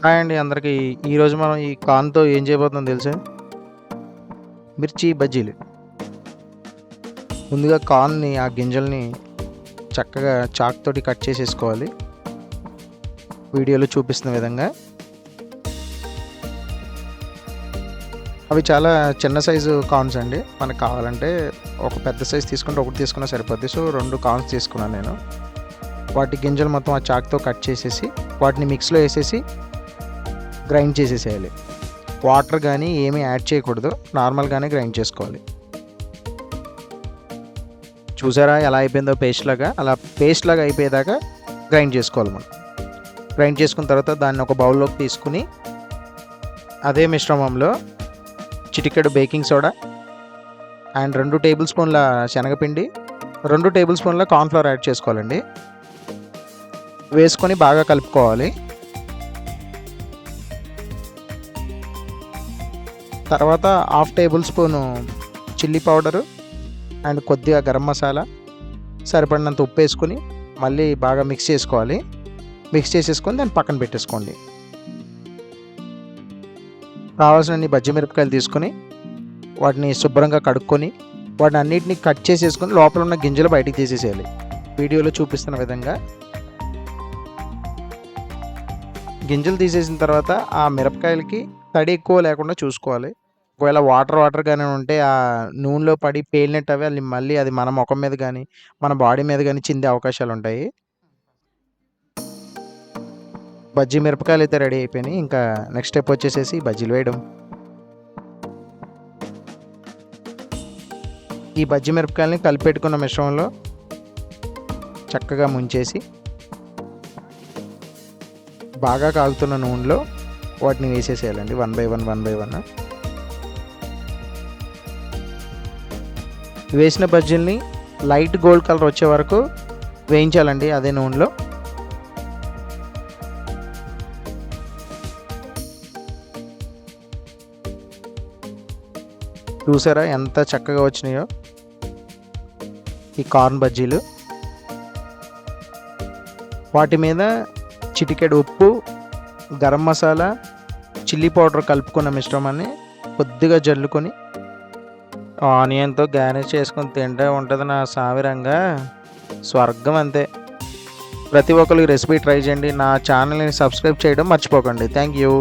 Hi అండి అందరికీ. ఈరోజు మనం ఈ కార్న్‌తో ఏం చేయబోతున్నాం తెలుసా? మిర్చి బజ్జీలు. ముందుగా కార్న్‌ని ఆ గింజల్ని చక్కగా చాక్ తోటి కట్ చేసేసుకోవాలి. వీడియోలో చూపిస్తున్న విధంగా. అవి చాలా చిన్న సైజు కార్న్స్ అండి. మనకు కావాలంటే ఒక పెద్ద సైజు తీసుకుంటే ఒకటి తీసుకున్నా సరిపోద్ది. సో రెండు కార్న్స్ తీసుకున్నాను నేను. వాటి గింజలు మొత్తం ఆ చాక్‌తో కట్ చేసేసి వాటిని మిక్స్‌లో వేసేసి గ్రైండ్ చేసేసేయాలి. వాటర్ కానీ ఏమీ యాడ్ చేయకూడదు. నార్మల్‌గానే గ్రైండ్ చేసుకోవాలి. చూసారా ఎలా అయిపోయిందో పేస్ట్ లాగా? అలా పేస్ట్ లాగా అయిపోయేదాకా గ్రైండ్ చేసుకోవాలి మనం. గ్రైండ్ చేసుకున్న తర్వాత దాన్ని ఒక బౌల్‌లోకి తీసుకొని అదే మిశ్రమంలో చిటికెడు బేకింగ్ సోడా అండ్ రెండు టేబుల్ స్పూన్ల శనగపిండి, రెండు టేబుల్ స్పూన్ల కార్న్ఫ్లవర్ యాడ్ చేసుకోవాలండి. వేసుకొని బాగా కలుపుకోవాలి. తర్వాత half table spoon chilli powder and కొద్దిగా గరం మసాలా, సరిపడినంత ఉప్పు వేసుకొని మళ్ళీ బాగా మిక్స్ చేసుకోవాలి. మిక్స్ చేసేసుకొని దాన్ని పక్కన పెట్టేసుకోండి. కావాల్సిన బజ్జి మిరపకాయలు తీసుకొని వాటిని శుభ్రంగా కడుక్కొని వాటిని అన్నిటిని కట్ చేసేసుకొని లోపల ఉన్న గింజలు బయటికి తీసేసేయాలి. వీడియోలో చూపిస్తున్న విధంగా. గింజలు తీసేసిన తర్వాత ఆ మిరపకాయలకి తడి ఎక్కువ లేకుండా చూసుకోవాలి. ఒకవేళ వాటర్ వాటర్ గాని ఉంటే ఆ నూనెలో పడి పేలినట్టు అవి అది మళ్ళీ అది మన మొఖం మీద గాని, మన బాడీ మీద గాని చిందే అవకాశాలుంటాయి. బజ్జీ మిరపకాయలయితే రెడీ అయిపోయినాయి. ఇంకా నెక్స్ట్ స్టెప్ వచ్చేసేసి బజ్జీలు వేయడం. ఈ బజ్జీ మిరపకాయలని కలిపెట్టుకున్న మిశ్రమంలో చక్కగా ముంచేసి బాగా కాగుతున్న నూనెలో వాటిని వేసేసేయాలండి. One by one, one by one. వేసిన బజ్జీలని లైట్ గోల్డ్ కలర్ వచ్చే వరకు వేయించాలండి అదే నూనెలో. చూసారా ఎంత చక్కగా వచ్చినాయో? ఈ కార్న్ బజ్జీలు. వాటి మీద చిటికెడు ఉప్పు, గరం మసాలా, చిల్లీ పౌడర్ కలుపుకున్న మిశ్రమాన్ని కొద్దిగా జల్లుకొని ఆనియన్‌తో గార్నిష్ చేసుకొని తింటే ఉంటుంది నా సావిరంగా స్వర్గం అంతే. ప్రతి ఒక్కళ్ళు రెసిపీ ట్రై చేయండి. నా ఛానల్‌ని సబ్స్క్రైబ్ చేయడం మర్చిపోకండి. Thank you.